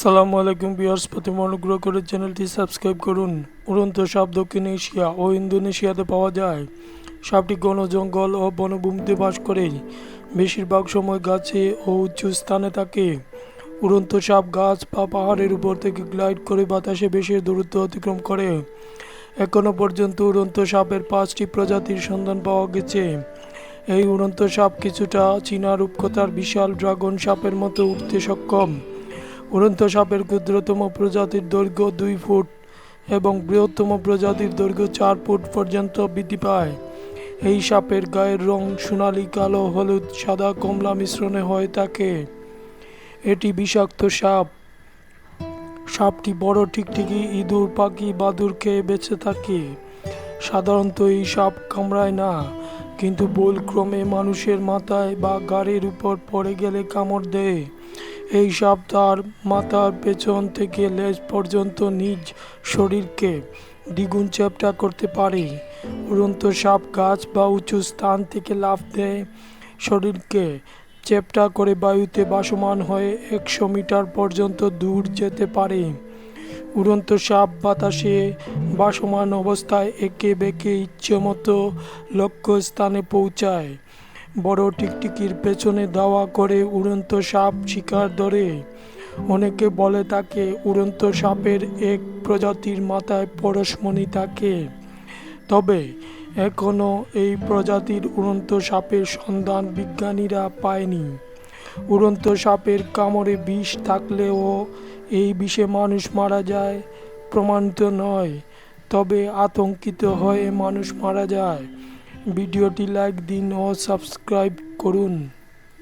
সালামু আলাইকুম বিয়ার্স প্রথমে অনুগ্রহ করে চ্যানেলটি সাবস্ক্রাইব করুন। উড়ন্ত সাপ দক্ষিণ এশিয়া ও ইন্দোনেশিয়াতে পাওয়া যায়। সাপটি ঘন জঙ্গল ও বনভূমিতে বাস করে। বেশিরভাগ সময় গাছে ও উঁচু স্থানে থাকে। উড়ন্ত সাপ, গাছ বা পাহাড়ের উপর থেকে গ্লাইড করে বাতাসে বেশি দূরত্ব অতিক্রম করে। এখনও পর্যন্ত উড়ন্ত সাপের পাঁচটি প্রজাতির সন্ধান পাওয়া গেছে। এই উড়ন্ত সাপ কিছুটা চীনা রূপকথার বিশাল ড্রাগন সাপের মতো উঠতে সক্ষম। উড়ন্ত সাপের ক্ষুদ্রতম প্রজাতির দৈর্ঘ্য দুই ফুট এবং বৃহত্তম প্রজাতির দৈর্ঘ্য চার ফুট পর্যন্ত বৃদ্ধি পায়। এই সাপের গায়ের রং সোনালি, কালো, হলুদ, সাদা, কমলা মিশ্রণে হয়ে থাকে। এটি বিষাক্ত সাপ। সাপটি বড় টিকটিকি ইঁদুর, পাখি, বাদুর খেয়ে বেঁচে থাকে। সাধারণত এই সাপ কামড়ায় না, কিন্তু বলক্রমে মানুষের মাথায় বা গাড়ির উপর পড়ে গেলে কামড় দেয়। এই সাপ তার মাথার পেছন থেকে লেজ পর্যন্ত নিজ শরীরকে দ্বিগুণ চ্যাপ্টা করতে পারে। উড়ন্ত সাপ গাছ বা উঁচু স্থান থেকে লাফ দেয়। শরীরকে চ্যাপ্টা করে বায়ুতে বাসমান হয়ে একশো মিটার পর্যন্ত দূর যেতে পারে। উড়ন্ত সাপ বাতাসে বাসমান অবস্থায় একে বেঁকে ইচ্ছেমতো লক্ষ্যস্থানে পৌঁছায়। বড় টিকটিকির পেছনে দাওয়া করে উড়ন্ত সাপ শিকার ধরে। অনেকে বলে তাকে উড়ন্ত সাপের এক প্রজাতির মাথায় পরশমণি থাকে তবে এখনও এই প্রজাতির উড়ন্ত সাপের সন্ধান বিজ্ঞানীরা পায়নি। উড়ন্ত সাপের কামড়ে বিষ থাকলেও এই বিষে মানুষ মারা যায় প্রমাণিত নয়, তবে আতঙ্কিত হয়ে মানুষ মারা যায়। ভিডিওটি লাইক দিন ও সাবস্ক্রাইব করুন।